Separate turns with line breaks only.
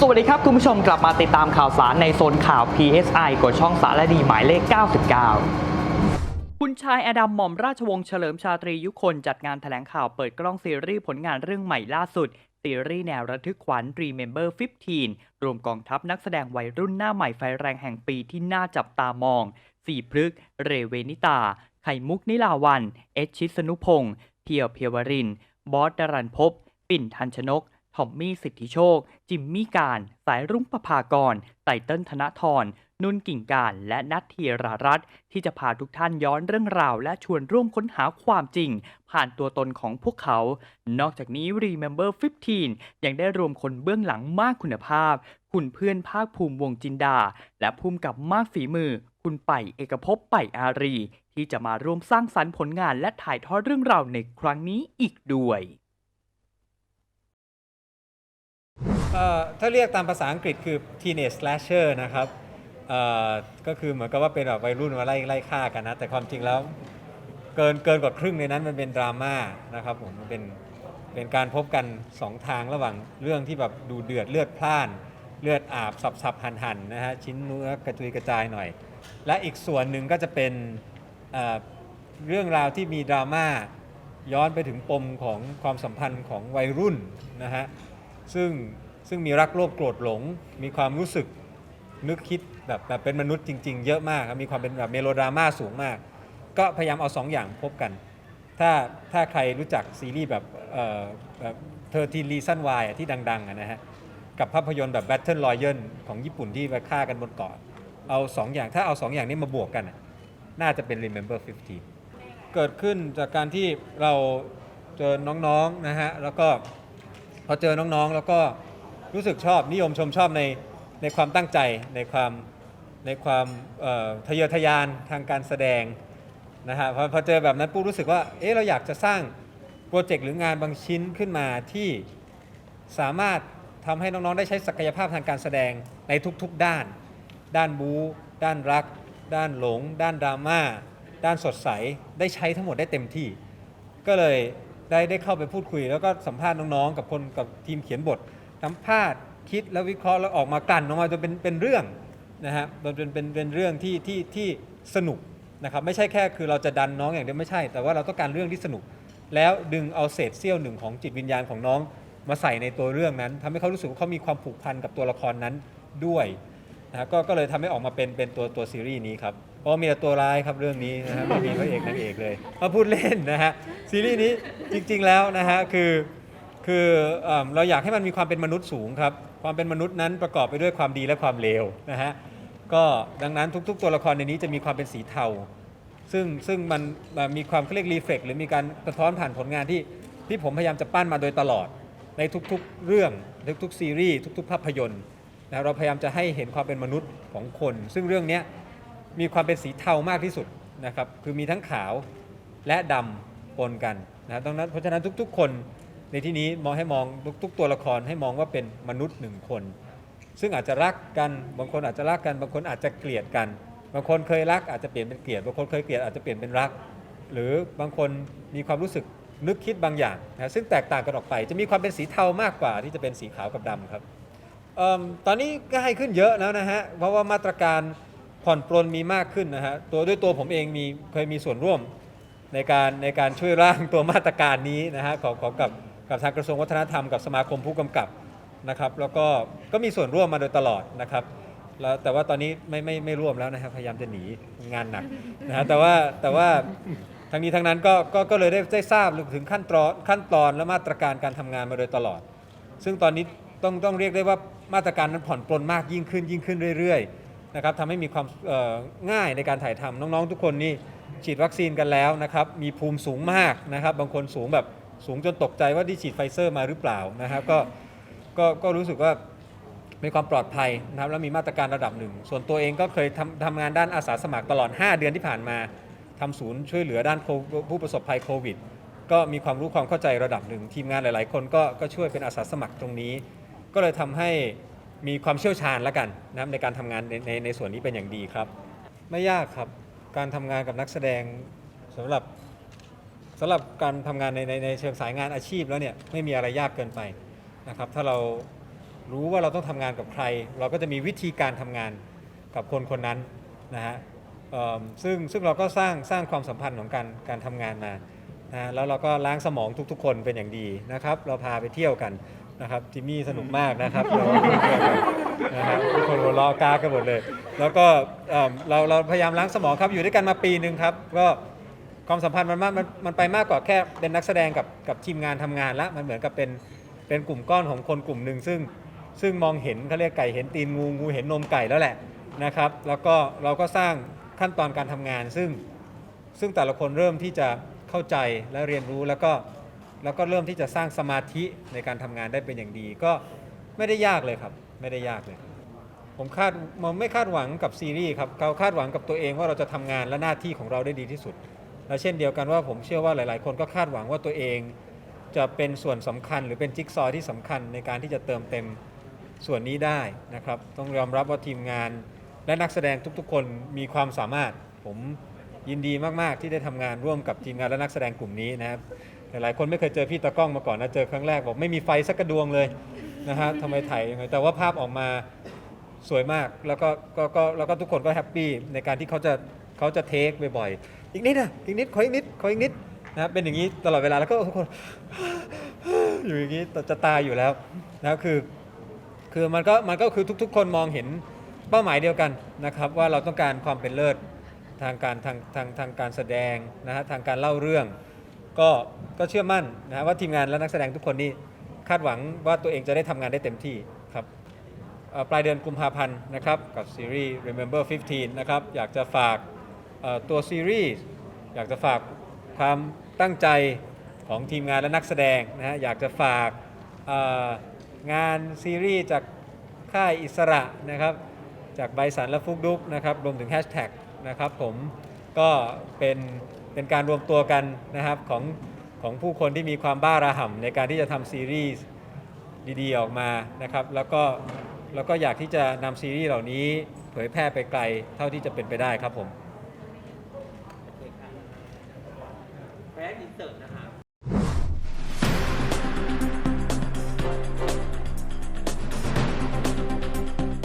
สวัสดีครับ คุณผู้ชมกลับมาติดตามข่าวสารในโซนข่าว PSI กดช่องสารดีหมายเลข 99 คุณชายอดัมหม่อมราชวงศ์เฉลิมชาตรียุคนจัดงานแถลงข่าวเปิดกล้องซีรีส์ผลงานเรื่องใหม่ล่าสุด ซีรีส์แนวระทึกขวัญ Remember 15 รวมกองทัพนักแสดงวัยรุ่นหน้าใหม่ไฟแรงแห่งปีที่น่าจับตามอง สี่พฤกเรเวนิตา ไข่มุกนิลาวัน เอชชิสนุพงษ์เพียวเพียวริน บอสดารันภพปิ่นทันชนก ทอมมี่สิทธิโชค จิมมี่การ สายรุ้งประภากร ไตเติ้ลธนทร นุ่นกิ่งการ และนัทเทียรารัตน์ที่จะพาทุกท่านย้อนเรื่องราว และชวนร่วมค้นหาความจริง ผ่านตัวตนของพวกเขา นอกจากนี้ Remember 15 ยังได้รวมคนเบื้องหลังมากคุณภาพ คุณเพื่อนภาคภูมิวงจินดา และภูมิกับมากฝีมือ คุณไป่เอกภพไป่อารี ที่จะมาร่วมสร้างสรรค์ผลงานและถ่ายทอดเรื่องราวในครั้งนี้อีกด้วย
ถ้าเรียกตามภาษาอังกฤษคือ teenage slasher นะครับก็คือเหมือนกับว่าเป็นแบบวัยรุ่นมาไล่ไล่ฆ่ากันนะ แต่ความจริงแล้วเกินเกินกว่าครึ่งในนั้นมันเป็นดราม่านะครับผมมันเป็นเป็นการพบกัน 2 ทางระหว่างเรื่องที่แบบดูเดือดเลือดพล่าน เลือดอาบสับสับหันหันนะฮะชิ้นเนื้อกระจุยกระจายหน่อย และอีกส่วนหนึ่งก็จะเป็นเรื่องราวที่มีดราม่าย้อนไปถึงปมของความสัมพันธ์ของวัยรุ่นนะฮะซึ่ง ซึ่งมีรักโลภโกรธหลง มีความรู้สึกนึกคิดแบบแบบเป็นมนุษย์จริง ๆ เยอะมากครับมีความเป็นแบบเมโลดราม่าสูงมาก ก็พยายามเอาสองอย่างพบกัน ถ้าถ้าใครรู้จักซีรีส์แบบเอ่อแบบเธอทีรีซันวายที่ดังๆนะฮะกับภาพยนตร์แบบ Battle Royale ของญี่ปุ่นที่ไปฆ่ากันบนเกาะเอาสองอย่างถ้าเอาสองอย่างนี้มาบวกกัน น่าจะเป็น Remember 15 เกิดขึ้นจากการที่เราเจอน้องๆนะฮะแล้วก็พอเจอน้องๆ แล้วก็ รู้สึกชอบนิยมชมชอบในในความตั้งใจในความในความทะเยอทะยานทางการแสดงนะฮะพอพอเจอแบบนั้นปุ๊บรู้สึกว่าเอ๊ะเราอยากจะสร้างโปรเจกต์หรืองานบางชิ้นขึ้นมาที่สามารถทำให้น้อง ๆ ได้ใช้ศักยภาพทางการแสดงในทุกๆด้าน ด้านบู๊ด้านรัก ด้านหลง ด้านดราม่า ด้านสดใส ได้ใช้ทั้งหมดได้เต็มที่ ก็เลยได้ได้เข้าไปพูดคุย แล้วก็สัมภาษณ์น้อง ๆ กับคนกับทีมเขียนบท สัมภาษณ์ คิดแล้ววิเคราะห์แล้วออกมากลั่นออกมาจนเป็นเป็นเรื่องนะฮะจนเป็นเป็นเป็นเรื่องที่ที่ที่สนุกนะครับไม่ใช่แค่คือเราจะดันน้องอย่างเดียวไม่ใช่ แต่ว่าเราต้องการเรื่องที่สนุก แล้วดึงเอาเศษเสี้ยวหนึ่งของจิตวิญญาณของน้องมาใส่ในตัวเรื่องนั้นทำให้เขารู้สึกว่าเขามีความผูกพันกับตัวละครนั้นด้วยนะฮะก็ก็เลยทำให้ออกมาเป็นเป็นตัวตัวซีรีส์นี้ครับเพราะมีแต่ตัวร้ายครับเรื่องนี้นะฮะไม่มีพระเอกนางเอกเลยมาพูดเล่นนะฮะซีรีส์นี้จริงๆแล้วนะฮะคือ คือเอิ่มเราอยากให้มันมีความเป็นมนุษย์สูงครับ ความเป็นมนุษย์นั้นประกอบไปด้วยความดีและความเลวนะฮะก็ดังนั้นทุก ๆ ตัวละครในนี้จะมีความเป็นสีเทา ซึ่งซึ่งมันมันมีความเขาเรียกรีเฟกหรือมีการสะท้อนผ่านผลงานที่ที่ผมพยายามจะปั้นมาโดยตลอด ในทุกๆเรื่องทุกๆซีรีส์ทุก ๆ ภาพยนตร์นะเราพยายามจะให้เห็นความเป็นมนุษย์ของคน ซึ่งเรื่องเนี้ยมีความเป็นสีเทามากที่สุดนะครับคือมีทั้งขาวและดำปนกันนะดังนั้นเพราะฉะนั้นทุก ๆ คน ในที่นี้มองให้มองทุกตัวละครให้มองว่าเป็นมนุษย์หนึ่งคน ซึ่งอาจจะรักกันบางคนอาจจะรักกัน บางคนอาจจะเกลียดกัน บางคนเคยรักอาจจะเปลี่ยนเป็นเกลียด บางคนเคยเกลียดอาจจะเปลี่ยนเป็นรัก หรือบางคนมีความรู้สึกนึกคิดบางอย่างนะซึ่งแตกต่างกันออกไป จะมีความเป็นสีเทามากกว่าที่จะเป็นสีขาวกับดำครับเอิ่มตอนนี้ง่ายขึ้นเยอะแล้วนะฮะเพราะว่ามาตรการผ่อนปลนมีมากขึ้นนะฮะตัวด้วยตัวผมเองมีเคยมีส่วนร่วมในการในการช่วยร่างตัวมาตรการนี้นะฮะของของกับ กับทางกระทรวงวัฒนธรรมกับสมาคมผู้กำกับนะครับ แล้วก็ก็มีส่วนร่วมมาโดยตลอดนะครับแล้วแต่ว่าตอนนี้ไม่ไม่ไม่ร่วมแล้วนะครับพยายามจะหนีงานหนักนะฮะแต่ว่าแต่ว่าทั้งนี้ทั้งนั้นก็ก็ก็เลยได้ได้ทราบถึงขั้นตอนขั้นตอนและมาตรการการทำงานมาโดยตลอด ซึ่งตอนนี้ต้องต้องเรียกได้ว่ามาตรการนั้นผ่อนปลนมากยิ่งขึ้นยิ่งขึ้นเรื่อยๆนะครับทำให้มีความง่ายในการถ่ายทำน้องๆ ทุกคนนี่ฉีดวัคซีนกันแล้วนะครับ มีภูมิสูงมากนะครับ บางคนสูงแบบ สูงจนตกใจว่าที่ฉีดไฟเซอร์มาหรือเปล่านะครับก็ก็ก็รู้สึกว่ามีความปลอดภัยนะครับแล้วมีมาตรการระดับหนึ่ง ส่วนตัวเองก็เคยทำทำงานด้านอาสาสมัครตลอด 5 เดือนที่ผ่านมาทำศูนย์ช่วยเหลือด้านโคผู้ประสบภัยโควิด ก็มีความรู้ความเข้าใจระดับหนึ่ง ทีมงานหลาย ๆ คนก็ก็ช่วยเป็นอาสาสมัครตรงนี้ ก็เลยทำให้มีความเชี่ยวชาญแล้วกันนะครับในการทำงานในในในส่วนนี้เป็นอย่างดีครับ ไม่ยากครับ การทำงานกับนักแสดงสำหรับ สำหรับการทำงานในในในเชิงสายงานอาชีพแล้วเนี่ยไม่มีอะไรยากเกินไปนะครับถ้าเรารู้ว่าเราต้องทำงานกับใคร เราก็จะมีวิธีการทำงานกับคนคนนั้นนะฮะเอิ่มซึ่งซึ่งเราก็สร้างสร้างความสัมพันธ์ของการการทำงานมานะฮะแล้วเราก็ล้างสมองทุกๆ คนเป็นอย่างดีนะครับเราพาไปเที่ยวกันนะครับจิมมี่สนุกมากนะครับเราไปเที่ยวกันนะฮะทุกคนหัวเราะกากันหมดเลย แล้วก็เอิ่มเราเราพยายามล้างสมองครับอยู่ด้วยกันมาปีหนึ่งครับก็ ความสัมพันธ์มันมากมันมันไปมากกว่าแค่เป็นนักแสดงกับกับทีมงานทำงานละมันเหมือนกับเป็นเป็นกลุ่มก้อนของคนกลุ่มหนึ่งซึ่งซึ่งมองเห็นเขาเรียกไก่เห็นตีนงูงูเห็นนมไก่แล้วแหละนะครับ แล้วก็เราก็สร้างขั้นตอนการทำงาน ซึ่งซึ่งแต่ละคนเริ่มที่จะเข้าใจและเรียนรู้แล้วก็แล้วก็เริ่มที่จะสร้างสมาธิในการทำงานได้เป็นอย่างดี ก็ไม่ได้ยากเลยครับ ไม่ได้ยากเลย ผมคาดผมไม่คาดหวังกับซีรีส์ครับเราคาดหวังกับตัวเองว่าเราจะทำงานและหน้าที่ของเราได้ดีที่สุด และเช่นเดียวกันว่าผมเชื่อว่าหลาย ๆ คนก็คาดหวังว่าตัวเองจะเป็นส่วนสำคัญหรือเป็นจิ๊กซอว์ที่สำคัญในการที่จะเติมเต็มส่วนนี้ได้นะครับ ต้องยอมรับว่าทีมงาน และนักแสดงทุก ๆ คนมีความสามารถ ผมยินดีมาก ๆ ที่ได้ทำงานร่วมกับทีมงานและนักแสดงกลุ่มนี้นะครับ หลาย ๆ คนไม่เคยเจอพี่ตากล้องมาก่อนนะ เจอครั้งแรกบอกไม่มีไฟสักกระดวงเลยนะฮะทำไมถ่ายยังไง แต่ว่าภาพออกมาสวยมาก แล้วก็ก็ก็แล้วก็ทุกคนก็แฮปปี้ในการที่เขาจะเขาจะเทคบ่อยๆ อีกนิดนะอีกนิดขออีกนิดขออีกนิดนะครับเป็นอย่างนี้ตลอดเวลาแล้วก็ทุกคนอยู่อย่างนี้จะตายอยู่แล้วนะคือคือมันก็มันก็คือทุก ๆ คนมองเห็นเป้าหมายเดียวกันนะครับ ว่าเราต้องการความเป็นเลิศทางการทางทางทางการแสดงนะฮะทางการเล่าเรื่อง ก็ก็เชื่อมั่นนะฮะว่าทีมงานและนักแสดงทุกคนนี่คาดหวังว่าตัวเองจะได้ทำงานได้เต็มที่ครับปลายเดือนกุมภาพันธ์นะครับกับซีรีส์ Remember 15 นะครับอยากจะฝาก ตัวซีรีส์อยากจะฝากความตั้งใจของทีมงานและนักแสดงนะฮะอยากจะฝากงานซีรีส์จากค่ายอิสระนะครับจากใบสันและฟุกดุกนะครับรวมถึงแฮชแท็กนะครับผมก็เป็นเป็นการรวมตัวกันนะครับของของผู้คนที่มีความบ้าระห่ำในการที่จะทำซีรีส์ดีๆออกมานะครับแล้วก็แล้วก็อยากที่จะนำซีรีส์เหล่านี้เผยแพร่ไปไกลเท่าที่จะเป็นไปได้ครับผม